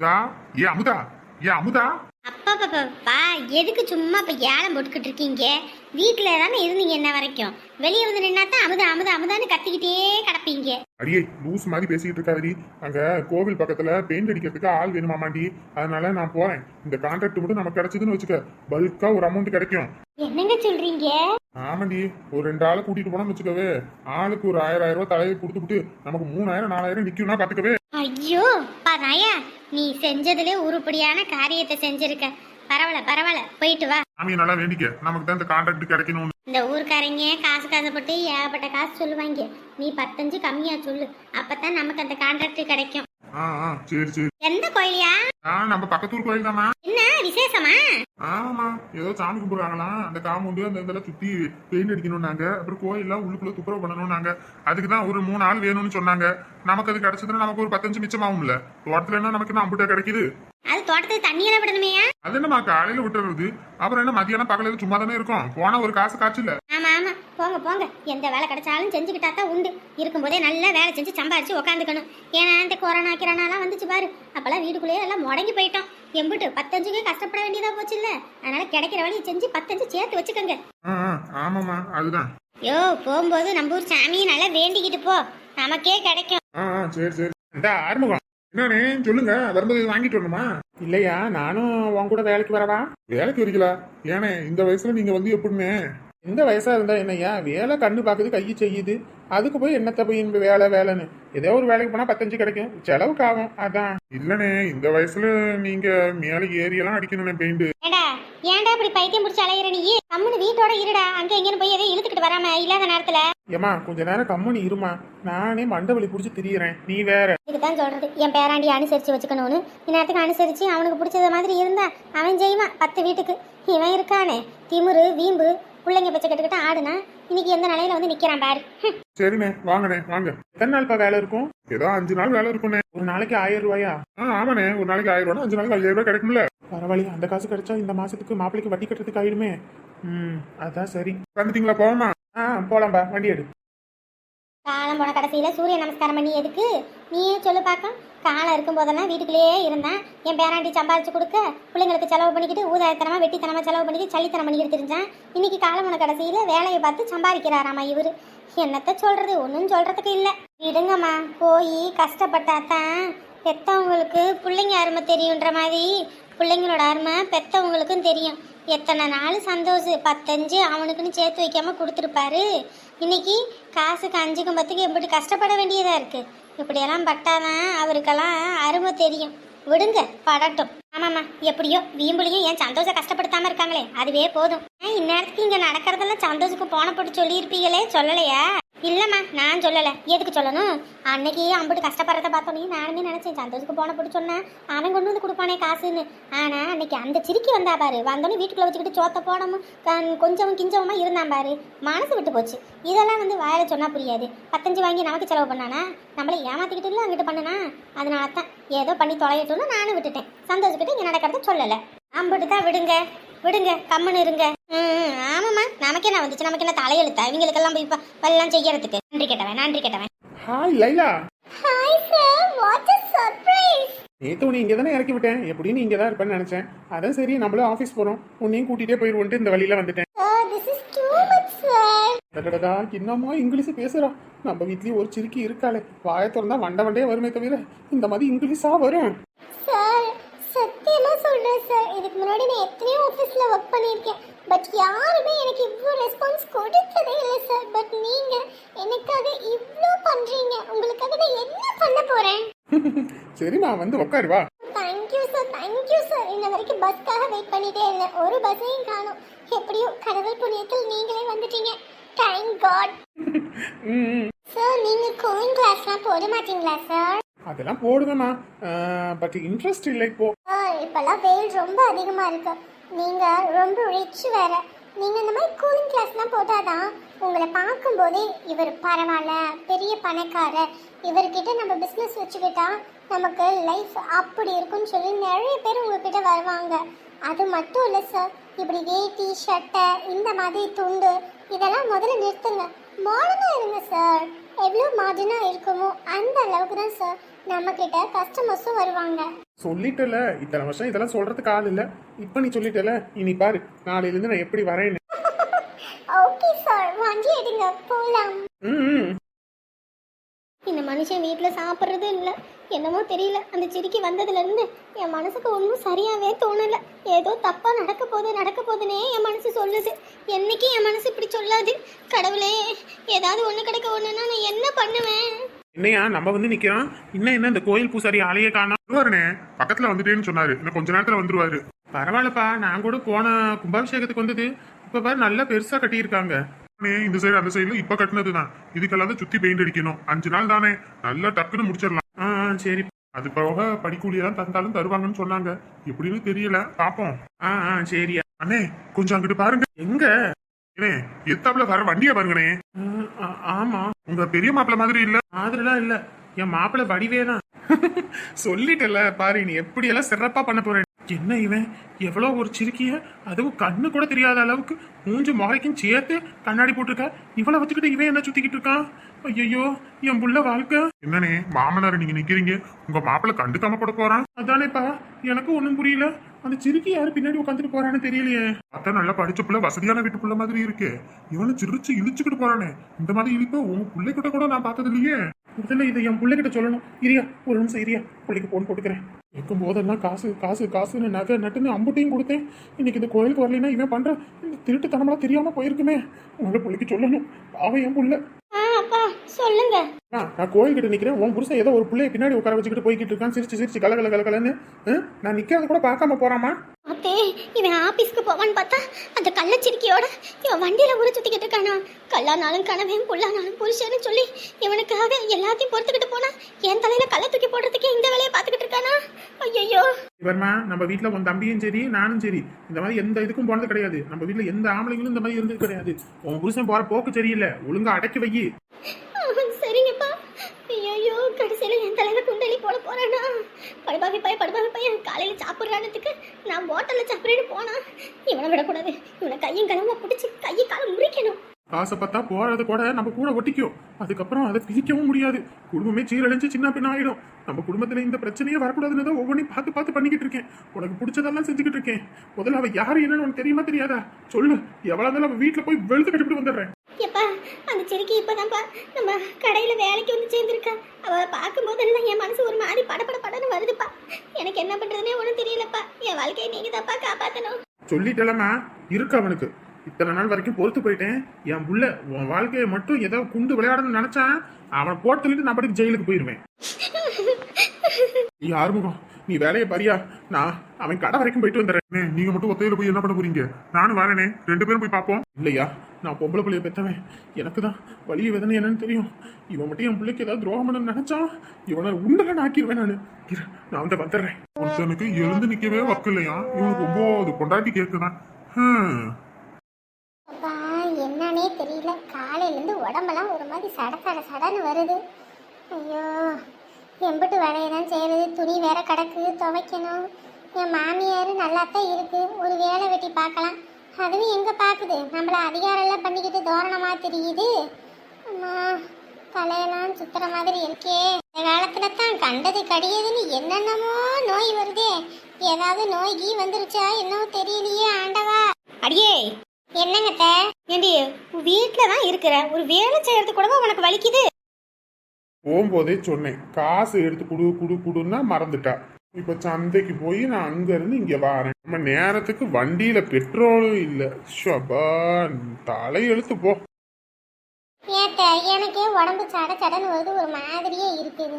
ஏ அமுதா ஏ அமுதா. அப்பா எதுக்கு சும்மா இப்ப ஏலம் போட்டுக்கிட்டு இருக்கீங்க? வீட்டுல தானே இருந்தீங்க என்ன வரைக்கும். வெளியே வந்து நின்னா தான் அமுதா அமுதா அமுதான்னு கத்திக்கிட்டே கிடப்பீங்க. அடியே லூஸ் மாதிரி பேசிக்கிட்டு இருக்காதடி. அங்க கோவில் பக்கத்துல பெயிண்ட் அடிக்கிறதுக்கு ஆள் வேணுமாமாண்டி. அதனால நான் போறேன். இந்த கான்ட்ராக்ட் மட்டும் நமக்கு கிடைச்சதுன்னு வச்சுக்க. பல்கா ஒரு அமௌண்ட் கிடைக்கும். என்னங்க சொல்றீங்க? ஆமாண்டி ஒரு ரெண்டு ஆளை கூட்டிட்டு போனோம்னு வச்சுக்கவே. ஆளுக்கு ஒரு ஆயிரம் ஆயிரம் ரூபாய் தலையை கொடுத்துட்டு நமக்கு மூணாயிரம் நாலாயிரம் நிக்கும்னா பாத்துக்கவே. ஐயோ பதாயா நீ செஞ்சதுலே உருப்படியான காரியத்தை செஞ்சிருக்க. பரவாயில்ல பரவாயில்ல போயிட்டு வா. சாமியை நல்லா வேண்டிக்க. நமக்கு தான் இந்த கான்ட்ராக்ட் கிடைக்கணும்னு. இந்த ஊர்க்காரங்க காசு காசுப்பட்டு ஏகப்பட்ட காசு சொல்லுவாங்க. நீ பத்தஞ்சு கம்மியா சொல்லு. அப்பதான் நமக்கு அந்த கான்ட்ராக்ட் கிடைக்கும். ஆ ஆ சரி சரி. எந்த கோயிலியா? ஆ நம்ம பக்கத்தூர் கோயில் தானா? என்ன விசேஷமா? ஆமா ஏதோ சாமி கும்பிடுறாங்களாம். அந்த காம்பவுண்டு அந்த இதெல்லாம் சுத்தி பெயிண்ட் அடிக்கணும்னாங்க. அப்புறம் கோயில்லாம் உள்ளுக்குள்ள துப்புரவு பண்ணணும்னாங்க. அதுக்கு தான் ஒரு மூணு ஆள் வேணும்னு சொன்னாங்க. நமக்கு அது கிடைச்சதுன்னா நமக்கு ஒரு பத்தஞ்சு மிச்சமாகும்ல. தோட்டத்துல என்ன நமக்கு என்ன அம்புட்டா கிடைக்குது? அது தோட்டத்துக்கு தண்ணியெல்லாம் விடணுமையா? அது என்னமா காலையில விட்டுறது? அப்புறம் என்ன மதியானம் பகலையில சும்மா தானே இருக்கும்? போனா ஒரு காசு காய்ச்சல? ஆமா ஆமா. போங்க போங்க. எந்த வேலை கிடைச்சாலும் செஞ்சுக்கிட்டா தான் உண்டு. இருக்கும்போதே நல்லா வேலை செஞ்சு சம்பாரிச்சு உக்காந்துக்கணும். ஏன்னா இந்த கொரோனா கிரணாலாம் வந்துச்சு பாரு. அப்பெல்லாம் வீட்டுக்குள்ளேயே எல்லாம் முடங்கி போயிட்டோம். எம்பிட்டு பத்தஞ்சுக்கு கஷ்டப்பட வேண்டியதா போச்சு இல்ல அதனால கிடைக்கிற வழியை செஞ்சு பத்தஞ்சு சேர்த்து வச்சுக்கோங்க. ஆமாமா அதுதான். யோ போகும்போது நம்ம ஊர் சாமியை நல்லா வேண்டிக்கிட்டு போ. நமக்கே கிடைக்கும். சரி சரி. இந்த ஆறுமுகம். என்னண்ணே சொல்லுங்க. வரும்போது வாங்கிட்டு வரணுமா? இல்லையா நானும் உன் கூட வேலைக்கு வரவா? வேலைக்கு வரீங்களா? ஏனே இந்த வயசுல நீங்க வந்து எப்படின்னு இந்த வயசா இருந்தா என்னய்யா? வேலை கண்ணு பாக்குது கையை செய்யுது. அதுக்கு போய் என்னத்த போய் இந்த வேலை வேலைன்னு? ஏதோ ஒரு வேலைக்கு போனா பத்தஞ்சு கிடைக்கும். செலவுக்கு ஆகும். அதான். இல்லனே இந்த வயசுல நீங்க மேல ஏரியெல்லாம் அடிக்கணும்னே பெயிண்ட். ஏண்டா? ஏன்டா இப்படி பைத்தியம் பிடிச்சி அலையிற நீ? கம்முனு வீட்டோட இருடா. அங்க எங்கன்னு போய் எதையும் இழுத்துக்கிட்டு வராம இல்லாத நேரத்துல. ஏமா கொஞ்ச நேரம் கம்முனு இருமா நானே மண்டவலி புடிச்சு திரியறேன். நீ வேற. இதுதான் சொல்றது. என் பேராண்டி அனுசரிச்சு வச்சுக்கணும்னு. இந்நேரத்துக்கு அனுசரிச்சு அவனுக்கு பிடிச்சத மாதிரி இருந்தா அவன் செய்வான். பத்து வீட்டுக்கு. இவன் இருக்கானே. திமிரு வீம்பு பிள்ளைங்க பச்சை கட்டுக்கிட்டு ஆடுனா இன்னைக்கு எந்த நிலையில வந்து நிக்கிறான் பாரு. சரிண்ணே வாங்கண்ணே வாங்க. எத்தனை நாள்ப்பா வேலை இருக்கும்? ஏதோ அஞ்சு நாள் வேலை இருக்குண்ணே ஒரு நாளைக்கு ஆயிரம் ரூபாயா? ஆ ஆமாண்ணே. ஒரு நாளைக்கு ஆயிரம் ரூபா அஞ்சு நாளைக்கு ஐயாயிரம் ரூபாய் கிடைக்கும்ல. பரவாயில்ல அந்த காசு கிடைச்சா இந்த மாசத்துக்கு மாப்பிளைக்கு வட்டி கட்டுறதுக்கு ஆயிடுமே. ம் அதான் சரி. வந்துட்டீங்களா போவோமா? ஆ போலாம்பா. வண்டி எடு. காலம் போன கடைசியில் சூரிய நமஸ்காரம் பண்ணி எதுக்கு? நீயே சொல்லு பார்க்க காலம் இருக்கும் போதெல்லாம் வீட்டுக்குள்ளேயே இருந்தேன். என் பேராண்டி சம்பாதிச்சு கொடுக்க பிள்ளைங்களுக்கு செலவு பண்ணிக்கிட்டு ஊதாயத்தனமாக வெட்டித்தனமாக செலவு பண்ணிக்கிட்டு சளித்தனம் பண்ணிக்கிட்டு தெரிஞ்சான். இன்னைக்கு காலம் போன கடைசியில் வேலையை பார்த்து சம்பாதிக்கிறாராம்மா இவரு? என்னத்த சொல்கிறது ஒன்றும் சொல்கிறதுக்கு இல்லை. விடுங்கம்மா. போய் கஷ்டப்பட்டாதான் பெத்தவங்களுக்கு பிள்ளைங்க அருமை தெரியுன்ற மாதிரி பிள்ளைங்களோட அருமை பெத்தவங்களுக்கும் தெரியும். எத்தனை நாள் சந்தோஷம் பத்தஞ்சு அவனுக்குன்னு சேர்த்து வைக்காம கொடுத்துருப்பாரு. இன்னைக்கு காசுக்கு அஞ்சுக்கும் பத்துக்கு எப்படி கஷ்டப்பட வேண்டியதாக இருக்குது இப்படியெல்லாம் பட்டாதான் அவருக்கெல்லாம் அருமை தெரியும். விடுங்க படட்டும். ஆமாம்மா எப்படியோ வீம்புலையும் ஏன் சந்தோஷம் கஷ்டப்படுத்தாமல் இருக்காங்களே அதுவே போதும். இந்நேரத்துக்கு இங்கே நடக்கிறதெல்லாம் சந்தோஷத்துக்கு போனப்பட்டு சொல்லியிருப்பீங்களே சொல்லலையா? இல்லைம்மா நான் சொல்லலை. எதுக்கு சொல்லணும்? அன்னைக்கு அம்பிட்டு கஷ்டப்படுறத பார்த்தோன்னே நானுமே நினைச்சேன். சந்தோஷத்துக்கு போன போட்டு சொன்னேன் அவன் கொண்டு வந்து கொடுப்பானே காசுன்னு. ஆனால் அன்னைக்கு அந்த சிரிக்கி வந்தா பாரு. வந்தோடனே வீட்டுக்குள்ளே வச்சுக்கிட்டு சோத்த போடணும் கண்- கொஞ்சமும் கிஞ்சவமாக இருந்தான் பாரு. மனசு விட்டு போச்சு. இதெல்லாம் வந்து வாயில் சொன்னால் புரியாது. பத்தஞ்சு வாங்கி நமக்கு செலவு பண்ணானா? நம்மளை ஏமாத்திக்கிட்டு இல்லை அங்கிட்டு பண்ணனா? அதனால தான் ஏதோ பண்ணி தொலையட்டும்னு நானும் விட்டுட்டேன். சந்தோஷத்துக்கிட்ட இங்கே நடக்கிறத சொல்லலை. அம்பிட்டு தான் விடுங்க. விடுங்க. கம்முன்னு இருங்க. ம் நமக்கு என்ன வந்துச்சு? நமக்கு என்ன தலையெழுத்தா? இவங்களுக்கெல்லாம் போய் இப்ப எல்லாம் செய்யறதுக்கு. நன்றி கேட்டவன் நன்றி கேட்டவன். Hi Laila hi sir what is surprise நேத்து உன்னை இங்கே தானே இறக்கி விட்டேன். எப்படியும் நீ இங்கே தான் இருப்பேன்னு நினைச்சேன். அதான் சரி நம்மளும் ஆஃபீஸ் போறோம். உன்னையும் கூட்டிகிட்டே போயிடுவோன்ட்டு இந்த வழியில வந்துட்டேன். Sir this is too much sir டடடா என்னம்மா இங்கிலீஷ் பேசுறா? நம்ம வீட்லயும் ஒரு சிறுக்கி இருக்காளே. வாயை திறந்தா வண்ட வண்டே வருமே தவிர இந்த மாதிரி இங்கிலீஷா வரும்? சார் இதுக்கு முன்னாடி நான் எத்தனையோ ஆஃபீஸ்ல ஒர்க் பண்ணியிருக்கேன். பட் யாருமே எனக்கு இவ்வளோ ரெஸ்பான்ஸ் கொடுத்ததே இல்லை சார் பட் நீங்க எனக்காக இவ்வளோ பண்றீங்க. உங்களுக்காக நான் என்ன பண்ண போறேன்? சரிம்மா வந்து உட்காரு வா. தேங்க்யூ சார் தேங்க்யூ சார் இன்ன வரைக்கும் பஸ்க்காக வெயிட் பண்ணிட்டே இருந்தேன். ஒரு பஸ்ஸையும் காணும். எப்படியோ கடவுள் புண்ணியத்தில் நீங்களே வந்துட்டீங்க. தேங்க் காட் சார் நீங்க கோயிங் கிளாஸ்லாம் போட மாட்டீங்களா சார் அதெல்லாம் போடுவேம்மா பட் இன்ட்ரெஸ்ட் இல்லை இப்போ. இப்பெல்லாம் வெயில் ரொம்ப அதிகமா இருக்கு. நீங்க ரொம்ப ரிச் வேற. நீங்க இந்த மாதிரி கூலிங் கிளாஸ்லாம் போட்டாதான் உங்களை பார்க்கும்போதே இவர் பரவாயில்ல பெரிய பணக்காரர். இவர்கிட்ட நம்ம பிஸ்னஸ் வச்சுக்கிட்டா நமக்கு லைஃப் அப்படி இருக்கும்னு சொல்லி நிறைய பேர் உங்ககிட்ட வருவாங்க. அது மட்டும் இல்லை சார் இப்படி வேட்டி ஷர்ட்டை இந்த மாதிரி துண்டு இதெல்லாம் முதல்ல நிறுத்துங்க. மாடலாக இருங்க சார் எவ்வளோ மாடர்னாக இருக்குமோ அந்த அளவுக்கு தான் சார் நம்மக்கிட்ட கஸ்டமர்ஸும் வருவாங்க. சொல்லிட்டல இத்தனை வருஷம் இதெல்லாம் சொல்றதுக்கு ஆள் இல்ல. இப்ப நீ சொல்லிட்டல இனி பாரு நாளையில இருந்து நான் எப்படி வரேன்னு. ஓகே சார் வண்டி எடுங்க போலாம். ம் இந்த மனுஷன் வீட்டில் சாப்பிட்றது இல்லை. என்னமோ தெரியல. அந்த சிரிக்கி வந்ததுலேருந்து என் மனசுக்கு ஒன்றும் சரியாகவே தோணலை. ஏதோ தப்பாக நடக்க போகுது நடக்க போகுதுன்னே என் மனசு சொல்லுது. என்னைக்கு என் மனசு இப்படி சொல்லாது? கடவுளே ஏதாவது ஒன்று கிடைக்க ஒன்றுனா நான் என்ன பண்ணுவேன்? என்னையா நம்ம வந்து நிற்கிறோம் இன்னும் என்ன இந்த கோயில் பூசாரி ஆலையை காணும் வருவாருனே? பக்கத்துல வந்துட்டேன்னு சொன்னாரு. இன்னும் கொஞ்ச நேரத்துல வந்துருவாரு. பரவாயில்லப்பா நான் கூட போன கும்பாபிஷேகத்துக்கு வந்தது. இப்ப பாரு நல்லா பெருசா கட்டியிருக்காங்க. இந்த சைடு அந்த சைடுல இப்ப கட்டினதுதான். இதுக்கெல்லாம் தான் சுத்தி பெயிண்ட் அடிக்கணும். அஞ்சு நாள் தானே. நல்லா டக்குன்னு முடிச்சிடலாம். சரி. அது போக படிக்கூலியெல்லாம் தந்தாலும் தருவாங்கன்னு சொன்னாங்க. எப்படின்னு தெரியல. பாப்போம். ஆ ஆ சரியா அண்ணே கொஞ்சம் அங்கிட்டு பாருங்க. எங்க? அண்ணே எத்தாப்புல வர வண்டிய பாருங்கண்ணே. ஆ, ஆமா. உங்க பெரிய மாப்பிள்ள மாதிரி இல்ல. மாதிரிலாம் இல்ல. என் மாப்பிள்ள வடிவே தான் சொல்லிட்டல பாரு நீ எப்படி எல்லாம் சிறப்பா பண்ண போறேன் என்ன இவன்? எவ்வளோ ஒரு சிரிக்கிய அதுவும் கண்ணு கூட தெரியாத அளவுக்கு மூஞ்சு முறைக்கும் சேர்த்து கண்ணாடி போட்டிருக்க? இவளை வச்சுக்கிட்டு இவன் என்ன சுத்திக்கிட்டு இருக்கான்? ஐயோ என் புள்ள வாழ்க்கை. என்னண்ணே மாமனார் நீங்க நிக்கிறீங்க. உங்க மாப்பிள்ள கண்டுக்காம போட போறான்? அதானேப்பா எனக்கு ஒன்றும் புரியல. அந்த சிரிக்கி யாரு பின்னாடி உட்காந்துட்டு போறான்னு தெரியலையே. பார்த்தா நல்லா படிச்ச புள்ள வசதியான வீட்டு புள்ள மாதிரி இருக்கு. இவனு சிரிச்சு இழுச்சுக்கிட்டு போறானே. இந்த மாதிரி இழிப்ப உங்க பிள்ளை கிட்ட கூட நான் பார்த்தது இல்லையே முதல்ல இதை என் பிள்ளைகிட்ட சொல்லணும். இரியா ஒரு நிமிஷம் இரியா பிள்ளைக்கு போன் போட்டுக்கிறேன். கேட்கும் போதெல்லாம் காசு காசு காசுன்னு நகை நட்டுன்னு அம்புட்டையும் கொடுத்தேன். இன்னைக்கு இந்த கோயிலுக்கு வரலைன்னா இவன் பண்ற இந்த திருட்டுத்தனமெல்லாம் தெரியாம போயிருக்குமே. உங்க பிள்ளைக்கு சொல்லணும். அவன் என் புள்ள. சொல்லுங்க. நான் கோயில்கிட்ட நிக்கிறேன். உன் புருஷன் ஏதோ ஒரு பிள்ளைய பின்னாடி உட்கார வச்சுக்கிட்டு போய்கிட்டு இருக்கான். சிரிச்சு சிரிச்சு கல கல கல கலன்னு ஆ? நான் நிக்கிறத கூட பார்க்காம போறாமா? அத்தே இவன் ஆபீஸ்க்கு போவான்னு பார்த்தா அந்த கள்ளச்சிரிக்கையோட இவன் வண்டியில ஊற சுத்திக்கிட்டு இருக்கானா. கல்லானாலும் கனவையும் புல்லானாலும் புருஷன்னு சொல்லி இவனுக்காக எல்லாத்தையும் பொறுத்துக்கிட்டு போனா என் தலையில கள்ள தூக்கி போடுறதுக்கே இந்த வேலையை பார்த்துக்கிட்டு இருக்கானா? ஐயோ இவர்மா நம்ம வீட்ல உன் தம்பியும் சரி நானும் சரி. இந்த மாதிரி எந்த இதுக்கும் போனது கிடையாது. நம்ம வீட்டுல எந்த ஆம்பளைங்களும் இந்த மாதிரி இருந்தது கிடையாது. உன் புருஷன் போற போக்கு சரியில்லை. ஒழுங்கா அடக்கி வை. கடைசியில என் தலையில குண்டலி போட போறானா? படுபாவி பையன் படுபாவி பையன் காலையில சாப்பிட்றானதுக்கு நான் ஹோட்டல்ல சாப்பிட்றேன்னு போனா இவனை விடக்கூடாது. இவனை கையும் களமா பிடிச்சி கையை காலம் முறிக்கணும். காசை பார்த்தா போறது கூட நம்ம கூட ஒட்டிக்கும். அதுக்கப்புறம் அதை பிரிக்கவும் முடியாது. குடும்பமே சீரழிஞ்சு சின்ன பின்ன ஆயிடும். நம்ம குடும்பத்துல இந்த பிரச்சனையே வரக்கூடாதுன்னு தான் ஒவ்வொன்றையும் பார்த்து பார்த்து பண்ணிக்கிட்டு இருக்கேன். உனக்கு பிடிச்சதெல்லாம் செஞ்சுக்கிட்டு இருக்கேன். முதல்ல அவ யாரு என்னன்னு உனக்கு தெரியுமா தெரியாதா? சொல்லு. எவ்வளவு இருந்தாலும் வீட்டில் வீட்டுல போய் வெளுத்து கட்டிட்டு வந்துடுறேன். சிறுக்கி இப்பதான்ப்பா நம்ம கடையில வேலைக்கு வந்து சேர்ந்துருக்கா. அவ பார்க்கும்போதெல்லாம் என் மனசு ஒரு மாதிரி படபட படன்னு வருதுப்பா. எனக்கு என்ன பண்றதுனே ஒன்றும் தெரியலப்பா. என் வாழ்க்கையை நீங்க தான்ப்பா காப்பாத்தணும். சொல்லிட்டலமா இருக்கு அவனுக்கு. இத்தனை நாள் வரைக்கும் பொறுத்து போயிட்டேன். என் புள்ள உன் வாழ்க்கையை மட்டும் ஏதோ குண்டு விளையாடணும்னு நினைச்சான். அவனை போட்டு நான் பாட்டுக்கு ஜெயிலுக்கு போயிருவேன். நீ ஆறுமுகம். நீ வேலையை பாரியா? நான் அவன் கடை வரைக்கும் போயிட்டு வந்துடுறேன். நீங்க மட்டும் ஒத்தையில போய் என்ன பண்ண போறீங்க? நானும் வரேனே. ரெண்டு பேரும் போய் பார்ப்போம் இல்லையா? நான் பொம்பளை பிள்ளைய பெத்தவன் எனக்கு தான் வலி வேதனை என்னன்னு தெரியும். இவன் மட்டும் என் பிள்ளைக்கு ஏதாவது துரோகம் பண்ண நினைச்சான் இவனை உண்டல ஆக்கிடுவேன் நான். நான் வந்து வந்துடுறேன். ஒருத்தனுக்கு எழுந்து நிக்கவே வக்கு இல்லையா? இவனுக்கு ஒன்பது ஹம். அப்பா என்னன்னே தெரியல. காலையிலேருந்து உடம்பெல்லாம் ஒரு மாதிரி சட சட சடன்னு வருது. ஐயோ. எம்பிட்டு வேலையெல்லாம் செய்யறது துணி வேற கிடக்கு துவைக்கணும். என் மாமியார் நல்லா தான் இருக்கு. ஒரு வேலை வெட்டி பார்க்கலாம். அதுவும் எங்கே பார்க்குது? நம்மள அதிகாரம்லாம் பண்ணிக்கிட்டு தோரணமாக தெரியுது. அம்மா தலையெல்லாம் சுத்துற மாதிரி இருக்கே. இந்த காலத்துல தான் கண்டது கடியதுன்னு என்னென்னமோ நோய் வருதே. ஏதாவது நோய் கீ வந்துருச்சா என்னவோ தெரியலையே ஆண்டவா. அடியே என்னங்கத்த ஏண்டி வீட்டில் தான் இருக்கிற. ஒரு வேலை செய்யறது கூடவா உனக்கு வலிக்குது? போகும்போதே சொன்னேன். காசு எடுத்து குடு குடு குடுன்னா மறந்துட்டா. இப்ப சந்தைக்கு போய் நான் அங்க இருந்து இங்க வரேன். நம்ம நேரத்துக்கு வண்டியில பெட்ரோலும் இல்ல. ஷபா தலையெழுத்து போ. ஏத்த எனக்கே உடம்பு சட சடன்னு வருது. ஒரு மாதிரியே இருக்குது.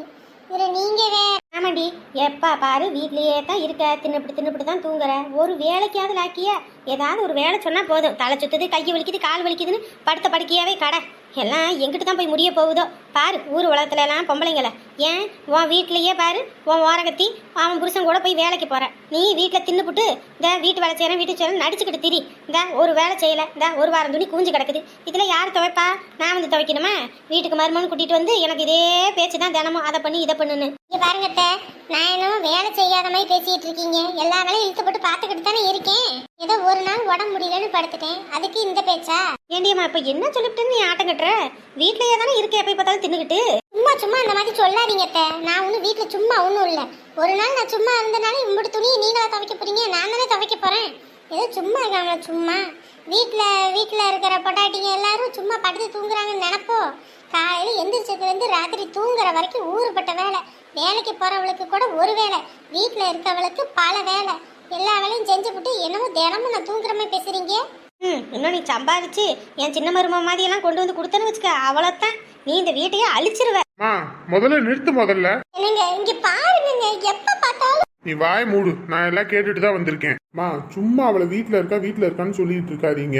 இதுல நீங்க வே ஆமாண்டி எப்பா பாரு வீட்லயே தான் இருக்க. தின்னுபிடி தின்னுபிடி தான் தூங்குற. ஒரு வேலைக்காவது லாக்கிய ஏதாவது ஒரு வேலை சொன்னா போதும். தலை சுத்துது கை வலிக்குது கால் வலிக்குதுன்னு படுத்த படுக்கையாவே கடை. எல்லாம் எங்கிட்ட தான் போய் முடிய போகுதோ? பாரு ஊர் உலகத்துல எல்லாம் பொம்பளைங்கள. ஏன்? உன் வீட்லயே பாரு உன் ஓரகத்தி அவன் புருஷன் கூட போய் வேலைக்கு போற. நீ வீட்டில் தின்னுபுட்டு இந்த வீட்டு வேலை செய்யறேன் வீட்டு செய்யறேன் நடிச்சுக்கிட்டு திரி. இந்த ஒரு வேலை செய்யல இந்த ஒரு வாரம் துணி குஞ்சு கிடக்குது. இதுல யார் துவைப்பா? நான் வந்து துவைக்கணுமா? வீட்டுக்கு மருமகன் கூட்டிட்டு வந்து எனக்கு இதே பேச்சு தான் தினமும். அதை பண்ணி இதை பண்ணுன்னு. இங்க பாருங்க நான் இன்னும் வேலை செய்யாத மாதிரி பேசிட்டு இருக்கீங்க. எல்லா வேலையும் இழுத்து போட்டு பார்த்துக்கிட்டு தானே இருக்கேன். ஏதோ ஒரு நாள் உடம்பு முடியலன்னு படுத்துட்டேன். அதுக்கு இந்த பேச்சா? ஏண்டியம்மா இப்ப என்ன சொல்லிட்டு நீ ஆட்டம் கட்டுற? வீட்லயே தானே இருக்க எப்ப பார்த்தாலும் தின்னுக்கிட்டு. சும்மா சும்மா அந்த மாதிரி சொல்லாதீங்க அத்தை. நான் ஒன்றும் வீட்டில் சும்மா ஒன்றும் இல்லை. ஒரு நாள் நான் சும்மா இருந்தனால இம்புட்டு துணியை நீங்களா துவைக்க போறீங்க? நான் தானே துவைக்க போறேன். ஏதோ சும்மா இருக்காங்களா சும்மா. வீட்டில் வீட்டில் இருக்கிற பொட்டாட்டிங்க எல்லாரும் சும்மா படுத்து தூங்குறாங்கன்னு நினப்போ? காலையில் எந்திரிச்சதுலேருந்து ராத்திரி தூங்குற வரைக்கும் ஊறுபட்ட வேலை. வேலைக்கு போகிறவளுக்கு கூட ஒரு வேலை. வீட்டில் இருக்கவளுக்கு பல வேலை. எல்லா வேலையும் செஞ்சு விட்டு என்னமோ தினமும் நான் தூங்குற மாதிரி ம் இன்னும் நீ சம்பாதிச்சு என் சின்ன மரும மாதிரியெல்லாம் கொண்டு வந்து கொடுத்தேன்னு வச்சுக்க. அவ்வளோத்தான் நீ இந்த வீட்டையே அழிச்சிருவ. மா முதல்ல நிறுத்து முதல்ல. என்னங்க இங்க பாருங்க எப்ப பார்த்தாலும். நீ வாய் மூடு நான் எல்லாம் கேட்டுட்டு தான் வந்திருக்கேன். மா சும்மா அவளை வீட்ல இருக்கா வீட்ல இருக்கான்னு சொல்லிட்டு இருக்காதீங்க.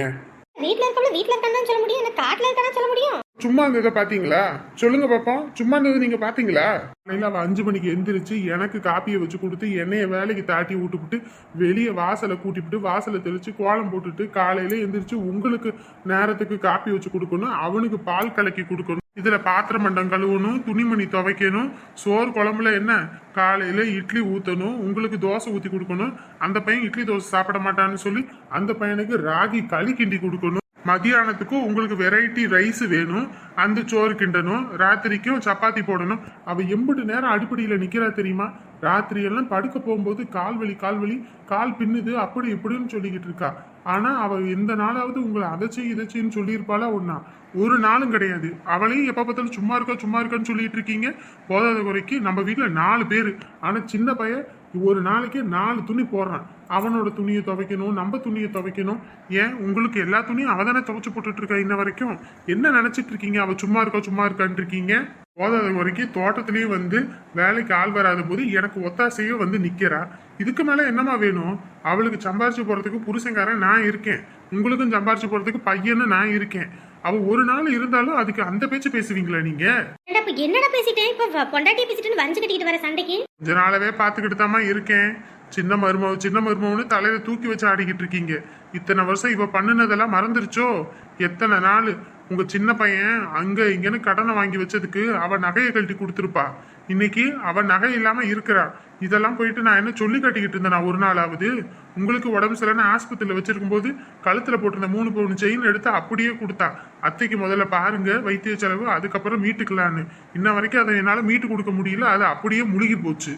வீட்ல இருக்கவள வீட்ல இருக்கான்னு சொல்ல முடியும் என்ன காட்டுல இருக்கான்னு சொல்ல முடியும்? சும்மா இருந்ததை பாத்தீங்களா? சொல்லுங்க பாப்போம் சும்மா இருந்தது நீங்க பாத்தீங்களா? காலையில அவ அஞ்சு மணிக்கு எந்திரிச்சு எனக்கு காப்பியை வச்சு கொடுத்து என்னைய வேலைக்கு தாட்டி விட்டுப்புட்டு வெளியே வாசலை கூட்டிவிட்டு வாசலை தெளிச்சு கோலம் போட்டுட்டு காலையில எந்திரிச்சு உங்களுக்கு நேரத்துக்கு காப்பி வச்சு கொடுக்கணும் அவனுக்கு பால் கலக்கி கொடுக்கணும் இதுல பாத்திரம் மண்டம் கழுவணும் துணிமணி துவைக்கணும் சோறு குழம்புல என்ன? காலையில இட்லி ஊத்தணும் உங்களுக்கு தோசை ஊத்தி கொடுக்கணும் அந்த பையன் இட்லி தோசை சாப்பிட மாட்டான்னு சொல்லி அந்த பையனுக்கு ராகி களி கிண்டி கொடுக்கணும். மதியானத்துக்கும் உங்களுக்கு வெரைட்டி ரைஸ் வேணும் அந்த சோறு கிண்டணும் ராத்திரிக்கும் சப்பாத்தி போடணும். அவ எம்பது நேரம் அடிப்படையில் நிற்கிறா தெரியுமா? ராத்திரி எல்லாம் படுக்க போகும்போது கால் வலி கால் வலி கால் பின்னுது அப்படி இப்படின்னு சொல்லிக்கிட்டு இருக்கா. ஆனால் அவள் எந்த நாளாவது உங்களை அதைச்சி இதைச்சின்னு சொல்லியிருப்பாளா? ஒன்றா ஒரு நாளும் கிடையாது. அவளையும் எப்போ பார்த்தாலும் சும்மா இருக்கா சும்மா இருக்கான்னு சொல்லிட்டு இருக்கீங்க. போதாத குறைக்கு நம்ம வீட்டில் நாலு பேர். ஆனால் சின்ன பையன் ஒரு நாளைக்கு நாலு துணி போடுறான். அவனோட துணியை துவைக்கணும் நம்ம துணியை துவைக்கணும். ஏன்? உங்களுக்கு எல்லா துணியும் அவ தானே துவைச்சு போட்டுட்டு இருக்கா இன்ன வரைக்கும்? என்ன நினைச்சிட்டு இருக்கீங்க? அவ சும்மா இருக்கா சும்மா இருக்கான்னு இருக்கீங்க? போதாத வரைக்கும் தோட்டத்துலேயும் வந்து வேலைக்கு ஆள் வராத போது எனக்கு ஒத்தாசையே வந்து நிக்கிறா. இதுக்கு மேல என்னமா வேணும்? அவளுக்கு சம்பாரிச்சு போறதுக்கு புருஷங்காரன் நான் இருக்கேன். உங்களுக்கும் சம்பாரிச்சு போறதுக்கு பையன்னு நான் இருக்கேன். அவ ஒரு நாள் இருந்தாலும் அதுக்கு அந்த பேச்சு பேசுவீங்களா நீங்க? என்னடா இப்ப என்னடா பேசிட்டேன் இப்ப பொண்டாட்டி பேசிட்டேன்னு வஞ்சு கட்டிக்கிட்டு வர சண்டைக்கு? கொஞ்ச நாளாவே பார்த்துக்கிட்டு தாம்மா இருக்கேன். சின்ன மருமவ சின்ன மருமவனு தலையில தூக்கி வச்சு ஆடிக்கிட்டு இருக்கீங்க. இத்தனை வருஷம் இவ பண்ணுனதெல்லாம் மறந்துருச்சோ? எத்தனை நாள்? உங்க சின்ன பையன் அங்க இங்கன்னு கடனை வாங்கி வச்சதுக்கு அவ நகையை கழட்டி கொடுத்துருப்பா. இன்னைக்கு அவ நகை இல்லாம இருக்கிறா. இதெல்லாம் போயிட்டு நான் என்ன சொல்லி கட்டிக்கிட்டு இருந்தேன் ஒரு நாளாவது? உங்களுக்கு உடம்பு சரியான ஆஸ்பத்திரியில வச்சிருக்கும் போது கழுத்துல போட்டிருந்த மூணு பவுன் செயின் எடுத்து அப்படியே கொடுத்தா. அத்தைக்கு முதல்ல பாருங்க வைத்திய செலவு அதுக்கப்புறம் மீட்டுக்கலான்னு. இன்ன வரைக்கும் அதை என்னால மீட்டு கொடுக்க முடியல அது அப்படியே முழுகி போச்சு.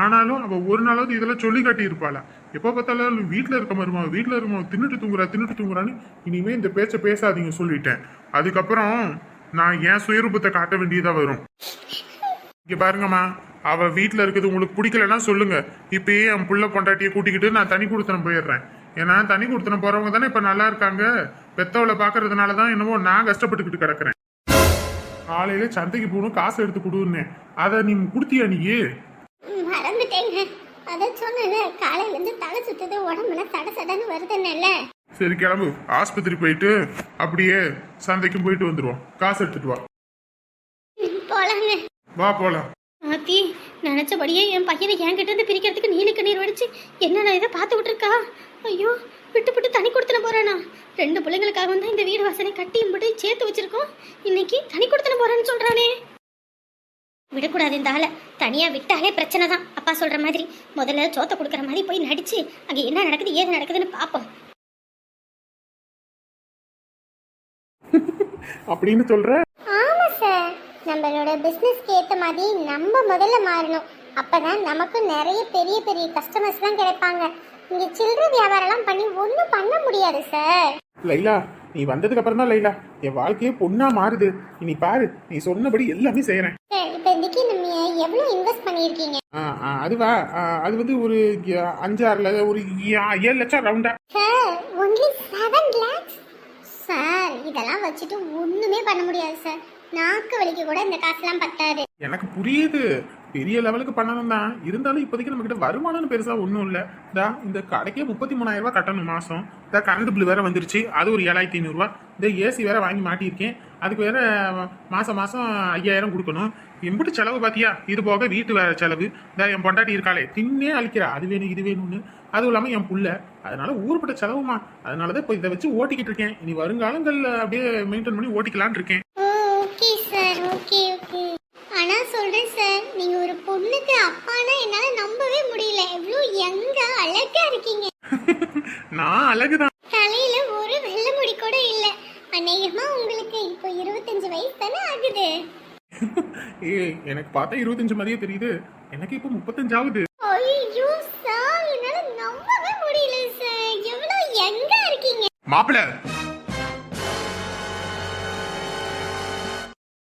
ஆனாலும் அவ ஒரு நாளாவது இதெல்லாம் சொல்லி காட்டி இருப்பாளா எப்போ பார்த்தாலும் வீட்டில் இருக்க மருமா வீட்டில் இருக்க தின்னுட்டு தூங்குறா தின்னுட்டு தூங்குறான்னு இனிமே இந்த பேச்சை பேசாதீங்க சொல்லிட்டேன். அதுக்கப்புறம் நான் என் சுயரூபத்தை காட்ட வேண்டியதா வரும். இங்க பாருங்கம்மா அவ வீட்டில் இருக்குது உங்களுக்கு பிடிக்கலன்னா சொல்லுங்க. இப்பயே என் புள்ள பொண்டாட்டியை கூட்டிக்கிட்டு நான் தனி கொடுத்தனம் போயிடுறேன். ஏன்னா தனி கொடுத்தனம் போறவங்க தானே இப்ப நல்லா இருக்காங்க. பெத்தவளை பாக்குறதுனால தான் என்னவோ நான் கஷ்டப்பட்டுக்கிட்டு கிடக்குறேன். காலையில சந்தைக்கு போகணும் காசு எடுத்து கொடுன்னேன் அதை நீ கொடுத்தியா நீயே? மறந்துட்டேங்க. அதான் சொன்னேன்ல காலையில இருந்து தலை சுத்துது உடம்புல தட சடன்னு சரி கிளம்பு. ஆஸ்பத்திரி போயிட்டு அப்படியே சந்தைக்கும் போயிட்டு வந்துருவோம். காசு எடுத்துட்டு வா. வா போலாம். ஆத்தி நினைச்சபடியே என் பையனை என்கிட்ட இருந்து பிரிக்கிறதுக்கு நீலி கண்ணீர் வடிச்சு என்ன நான் இதை பார்த்து விட்டுருக்கா? ஐயோ விட்டு விட்டு தனி கொடுத்துன போறானா? ரெண்டு பிள்ளைங்களுக்காக தான் இந்த வீடு வாசனை கட்டியும் போட்டு சேர்த்து வச்சிருக்கோம். இன்னைக்கு தனி கொடுத்துன போறேன்னு சொல்றானே. விடக்கூடாது இந்த ஆளை. தனியா விட்டாலே பிரச்சனை தான். அப்பா சொல்ற மாதிரி முதல்ல சோத்தை கொடுக்குற மாதிரி போய் நடிச்சு அங்க என்ன நடக்குது ஏது நடக்குதுன்னு பார்ப்போம். அப்படின்னு சார் நம்மளோட பிசினஸ்க்கு ஏத்த மாதிரி நம்ம முதல்ல மாறணும். அப்பதான் நமக்கு நிறைய பெரிய பெரிய கஸ்டமர்ஸ்லாம் கிடைப்பாங்க. இங்க சில்லறை வியாபாரம்லாம் பண்ணி ஒன்றும் பண்ண முடியாது சார் லைலா நீ வந்ததுக்கு அப்புறம் தான் லைலா. என் வாழ்க்கையே பொண்ணா மாறுது. இனி பாரு நீ சொன்னபடி எல்லாமே செய்யறேன் இப்போ இதுக்கு நம்ம எவ்வளோ இன்வெஸ்ட் பண்ணியிருக்கீங்க? அதுவா அது வந்து ஒரு அஞ்சு ஆறுல ஒரு ஏழு லட்சம் ரவுண்டா sir only seven lakhs sir இதெல்லாம் வச்சுட்டு ஒன்றுமே பண்ண முடியாது சார் நாக்கு வலிக்கு கூட இந்த காசுலாம் பத்தாது. எனக்கு புரியுது. பெரிய லெவலுக்கு பண்ணணும் தான் இருந்தாலும் இப்போதைக்கு நம்ம கிட்ட வருமானம்னு பெருசா ஒன்றும் இல்லை. தா இந்த கடைக்கே முப்பத்தி மூணாயிரம் ரூபாய் கட்டணும் மாசம். இந்த கரண்ட் பில் வேற வந்துருச்சு. அது ஒரு ஏழாயிரத்தி ஐநூறுரூவா இந்த ஏசி வேற வாங்கி மாட்டியிருக்கேன். அதுக்கு வேற மாசம் மாசம் ஐயாயிரம் கொடுக்கணும். எம்பிட்டு செலவு பாத்தியா? இது போக வீட்டு வேற செலவு. இந்த என் பொண்டாட்டி இருக்காளே. தின்னே அழிக்கிறா. அது வேணும் இது வேணும்னு. அதுவும் இல்லாமல் என் புள்ள. அதனால ஊருப்பட்ட செலவுமா. அதனால தான் இப்போ இதை வச்சு ஓட்டிக்கிட்டு இருக்கேன். இனி வருங்காலங்களில் அப்படியே மெயின்டைன் பண்ணி ஓட்டிக்கலான்னு இருக்கேன். ஓகே சார் ஓகே ஓகே ஆனா சொல்றேன் சார் நீங்க ஒரு பொண்ணுக்கு அப்பானா என்னால நம்பவே முடியல. எவ்வளவு யங்கா அழகா இருக்கீங்க. நான் அழகுதான். தலையில ஒரு வெள்ளை முடி கூட இல்ல. அநேகமா உங்களுக்கு இப்போ இருபத்தஞ்சு வயசு தானே ஆகுது. ஏய் எனக்கு பார்த்தா இருபத்தஞ்சு மாதிரியே தெரியுது. எனக்கு இப்போ முப்பத்தஞ்சாவது. ஐயோ சார் என்னால நம்பவே முடியல சார் எவ்வளவு யங்கா இருக்கீங்க. மாப்பிள்ள